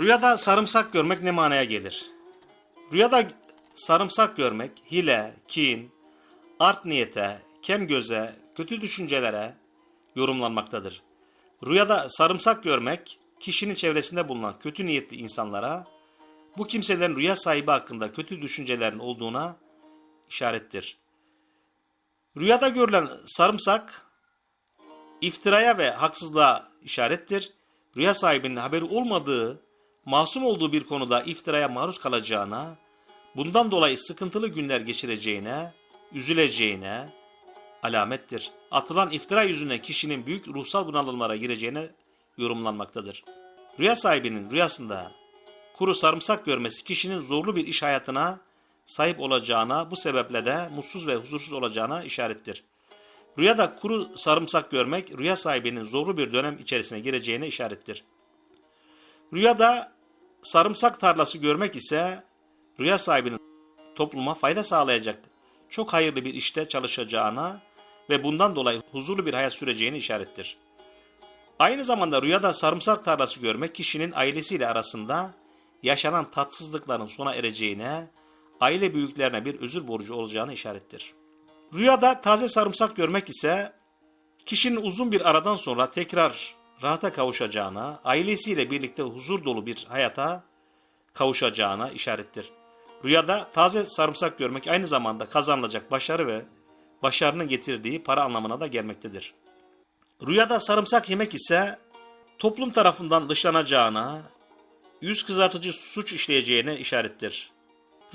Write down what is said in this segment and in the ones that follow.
Rüyada sarımsak görmek ne manaya gelir? Rüyada sarımsak görmek hile, kin, art niyete, kem göze, kötü düşüncelere yorumlanmaktadır. Rüyada sarımsak görmek kişinin çevresinde bulunan kötü niyetli insanlara bu kimselerin rüya sahibi hakkında kötü düşüncelerin olduğuna işarettir. Rüyada görülen sarımsak iftiraya ve haksızlığa işarettir. Rüya sahibinin haberi olmadığı, masum olduğu bir konuda iftiraya maruz kalacağına, bundan dolayı sıkıntılı günler geçireceğine, üzüleceğine alamettir. Atılan iftira yüzünden kişinin büyük ruhsal bunalımlara gireceğine yorumlanmaktadır. Rüya sahibinin rüyasında kuru sarımsak görmesi kişinin zorlu bir iş hayatına sahip olacağına, bu sebeple de mutsuz ve huzursuz olacağına işarettir. Rüyada kuru sarımsak görmek, rüya sahibinin zorlu bir dönem içerisine gireceğine işarettir. Rüyada sarımsak tarlası görmek ise, rüya sahibinin topluma fayda sağlayacak, çok hayırlı bir işte çalışacağına ve bundan dolayı huzurlu bir hayat süreceğine işarettir. Aynı zamanda rüyada sarımsak tarlası görmek, kişinin ailesiyle arasında yaşanan tatsızlıkların sona ereceğine, aile büyüklerine bir özür borcu olacağını işarettir. Rüyada taze sarımsak görmek ise kişinin uzun bir aradan sonra tekrar rahata kavuşacağına, ailesiyle birlikte huzur dolu bir hayata kavuşacağına işarettir. Rüyada taze sarımsak görmek aynı zamanda kazanılacak başarı ve başarının getirdiği para anlamına da gelmektedir. Rüyada sarımsak yemek ise toplum tarafından dışlanacağına, yüz kızartıcı suç işleyeceğine işarettir.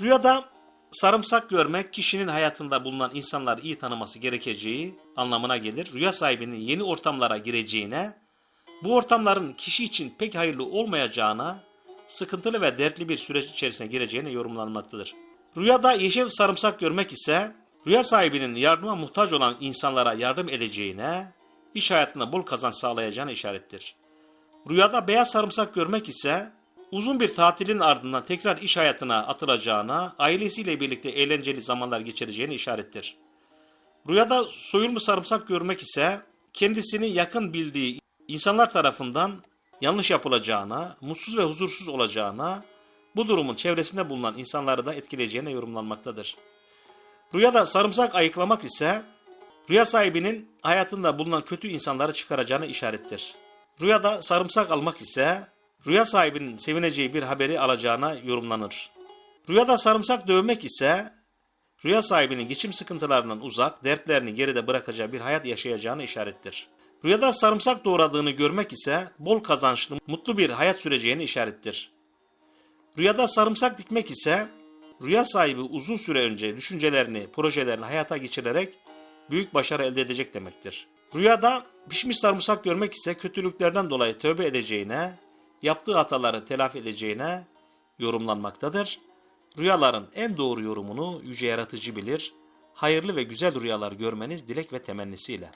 Rüyada sarımsak görmek kişinin hayatında bulunan insanları iyi tanıması gerekeceği anlamına gelir. Rüya sahibinin yeni ortamlara gireceğine, bu ortamların kişi için pek hayırlı olmayacağına, sıkıntılı ve dertli bir süreç içerisine gireceğine yorumlanmaktadır. Rüyada yeşil sarımsak görmek ise, rüya sahibinin yardıma muhtaç olan insanlara yardım edeceğine, iş hayatında bol kazanç sağlayacağına işarettir. Rüyada beyaz sarımsak görmek ise uzun bir tatilin ardından tekrar iş hayatına atılacağına, ailesiyle birlikte eğlenceli zamanlar geçireceğine işarettir. Rüyada soyulmuş sarımsak görmek ise kendisini yakın bildiği insanlar tarafından yanlış yapılacağına, mutsuz ve huzursuz olacağına, bu durumun çevresinde bulunan insanları da etkileyeceğine yorumlanmaktadır. Rüyada sarımsak ayıklamak ise rüya sahibinin hayatında bulunan kötü insanları çıkaracağına işarettir. Rüyada sarımsak almak ise rüya sahibinin sevineceği bir haberi alacağına yorumlanır. Rüyada sarımsak dövmek ise rüya sahibinin geçim sıkıntılarından uzak, dertlerini geride bırakacağı bir hayat yaşayacağına işarettir. Rüyada sarımsak doğradığını görmek ise bol kazançlı, mutlu bir hayat süreceğine işarettir. Rüyada sarımsak dikmek ise rüya sahibi uzun süre önce düşüncelerini, projelerini hayata geçirerek büyük başarı elde edecek demektir. Rüyada pişmiş sarımsak görmek ise kötülüklerden dolayı tövbe edeceğine, yaptığı hataları telafi edeceğine yorumlanmaktadır. Rüyaların en doğru yorumunu yüce yaratıcı bilir. Hayırlı ve güzel rüyalar görmeniz dilek ve temennisiyle.